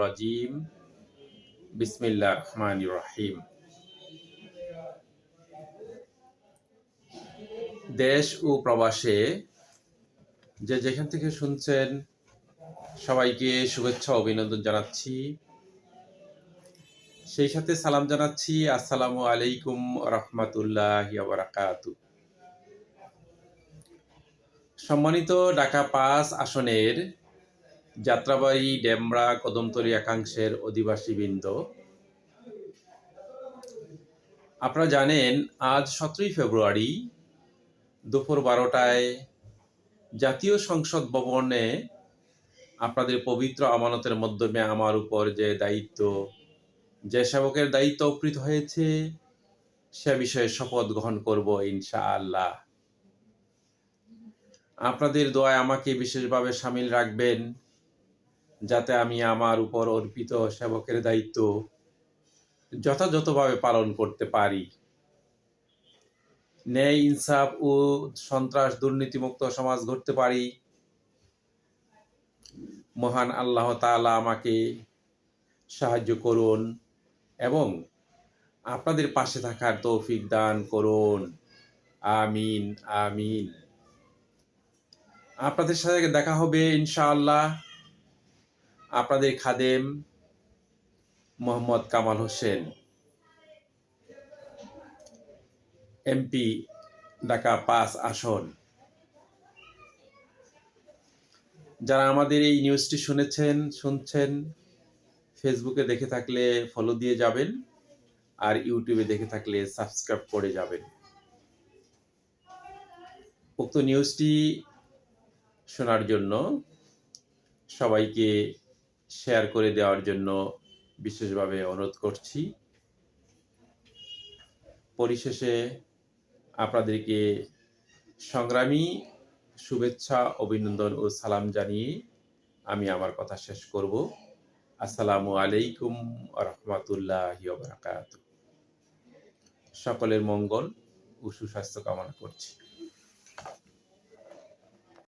রাজিম। বিসমিল্লাহ রহমানির রহিম। দেশ ও প্রবাসে যে যেখান থেকে শুনছেন, সবাইকে শুভেচ্ছা অভিনন্দন জানাচ্ছি। সেই সাথে সালাম জানাচ্ছি, আসসালামু আলাইকুম রহমাতুল্লাহ সম্মানিত ঢাকা পাঁচ আসনের যাত্রাবাড়ি ডেমরা কদমতলী একাংশের অধিবাসীবৃন্দ, আপনারা জানেন আজ সতেরোই ফেব্রুয়ারি দুপুর বারোটায় জাতীয় সংসদ ভবনে আপনাদের পবিত্র আমানতের মাধ্যমে আমার উপর যে দায়িত্ব, যে সেবকের দায়িত্ব অকৃত হয়েছে, সে বিষয়ে শপথ গ্রহণ করব ইনশা আল্লাহ আপনাদের দোয়ায় আমাকে বিশেষভাবে সামিল রাখবেন। যাতে আমি আমার উপর অর্পিত সেবকের দায়িত্ব যথাযথভাবে পালন করতে পারি। ন্যায়, ইনসাফ ও সন্ত্রাস, দুর্নীতিমুক্ত সমাজ গড়তে পারি। মহান আল্লাহ তাআলা আমাকে সাহায্য করুন এবং আপনাদের পাশে থাকার তৌফিক দান করুন। আমিন আমিন। আপনাদের সাথে দেখা হবে ইনশাআল্লাহ। আপনাদের খাদেম মোহাম্মদ কামাল হোসেন, এমপি, ঢাকা পাঁচ আসন। যারা আমাদের এই নিউজটি শুনেছেন, শুনছেন, ফেসবুকে দেখে থাকলে ফলো দিয়ে যাবেন, আর ইউটিউবে দেখে থাকলে সাবস্ক্রাইব করে যাবেন। উক্ত নিউজটি শোনার জন্য সবাইকে শেয়ার করে দেওয়ার জন্য বিশেষভাবে অনুরোধ করছি। পরিশেষে আপনাদেরকে সংগ্রামী শুভেচ্ছা, অভিনন্দন ও সালাম জানিয়ে আমি আমার কথা শেষ করব। আসসালামু আলাইকুম রহমতুল্লাহ সকলের মঙ্গল ও সুস্বাস্থ্য কামনা করছি।